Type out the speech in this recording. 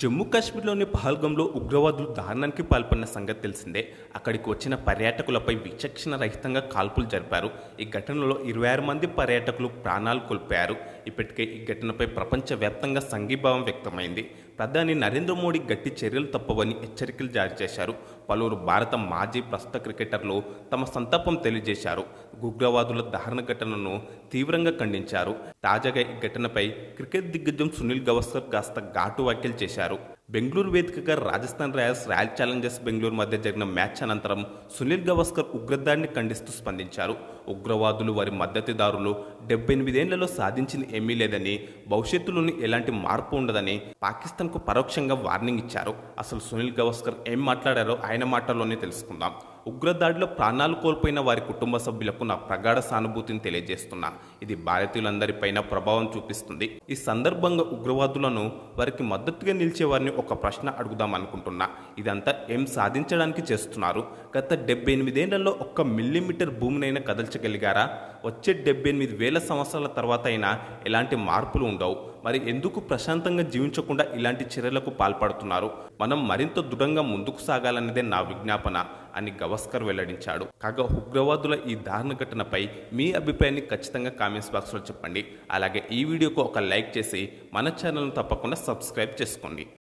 జమ్మూ కాశ్మీర్లోని పహల్గంలో ఉగ్రవాదులు దారుణానికి పాల్పడిన సంగతి తెలిసిందే. అక్కడికి వచ్చిన పర్యాటకులపై విచక్షణ రహితంగా కాల్పులు జరిపారు. ఈ ఘటనలో ఇరవై ఆరు మంది పర్యాటకులు ప్రాణాలు కోల్పోయారు. ఇప్పటికే ఈ ఘటనపై ప్రపంచవ్యాప్తంగా సంఘీభావం వ్యక్తమైంది. ప్రధాని నరేంద్ర మోడీ గట్టి చర్యలు తప్పవని హెచ్చరికలు జారీ చేశారు. పలువురు భారత మాజీ ప్రస్తుత క్రికెటర్లు తమ సంతాపం తెలియజేశారు. ఉగ్రవాదుల దారుణ ఘటనను తీవ్రంగా ఖండించారు. తాజాగా ఈ ఘటనపై క్రికెట్ దిగ్గజం సునీల్ గవస్కర్ కాస్త ఘాటు వ్యాఖ్యలు చేశారు. బెంగళూరు వేదికగా Rajasthan royals royal challengers Bengaluru మధ్య జరిగిన మ్యాచ్ అనంతరం సునీల్ గవస్కర్ ఉగ్రదాడిని ఖండిస్తూ స్పందించారు. ఉగ్రవాదులు వారి మద్దతుదారులు డెబ్బై ఎనిమిదేళ్ళలో సాధించింది ఏమీ లేదని భవిష్యత్తులోని ఎలాంటి మార్పు ఉండదని పాకిస్తాన్కు పరోక్షంగా వార్నింగ్ ఇచ్చారు. అసలు సునీల్ గవస్కర్ ఏం మాట్లాడారో ఆయన మాటల్లోనే తెలుసుకుందాం. ఉగ్రదాడిలో ప్రాణాలు కోల్పోయిన వారి కుటుంబ సభ్యులకు నా ప్రగాఢ సానుభూతిని తెలియజేస్తున్నా. ఇది భారతీయులందరిపైన ప్రభావం చూపిస్తుంది. ఈ సందర్భంగా ఉగ్రవాదులను వారికి మద్దతుగా నిలిచే వారిని ఒక ప్రశ్న అడుగుదాం అనుకుంటున్నా. ఇదంతా ఏం సాధించడానికి చేస్తున్నారు? గత డెబ్బై ఎనిమిదేళ్ళలో ఒక్క మిల్లీమీటర్ భూమినైనా కదల్చగలిగారా? వచ్చే డెబ్బై ఎనిమిది వేల సంవత్సరాల తర్వాత అయినా ఎలాంటి మార్పులు ఉండవు. మరి ఎందుకు ప్రశాంతంగా జీవించకుండా ఇలాంటి చర్యలకు పాల్పడుతున్నారు? మనం మరింత దృఢంగా ముందుకు సాగాలన్నదే నా విజ్ఞాపన అని గవస్కర్ వెల్లడించాడు. కాగా ఉగ్రవాదుల ఈ దారుణ ఘటనపై మీ అభిప్రాయాన్ని ఖచ్చితంగా కామెంట్స్ బాక్స్లో చెప్పండి. అలాగే ఈ వీడియోకు ఒక లైక్ చేసి మన ఛానల్ను తప్పకుండా సబ్స్క్రైబ్ చేసుకోండి.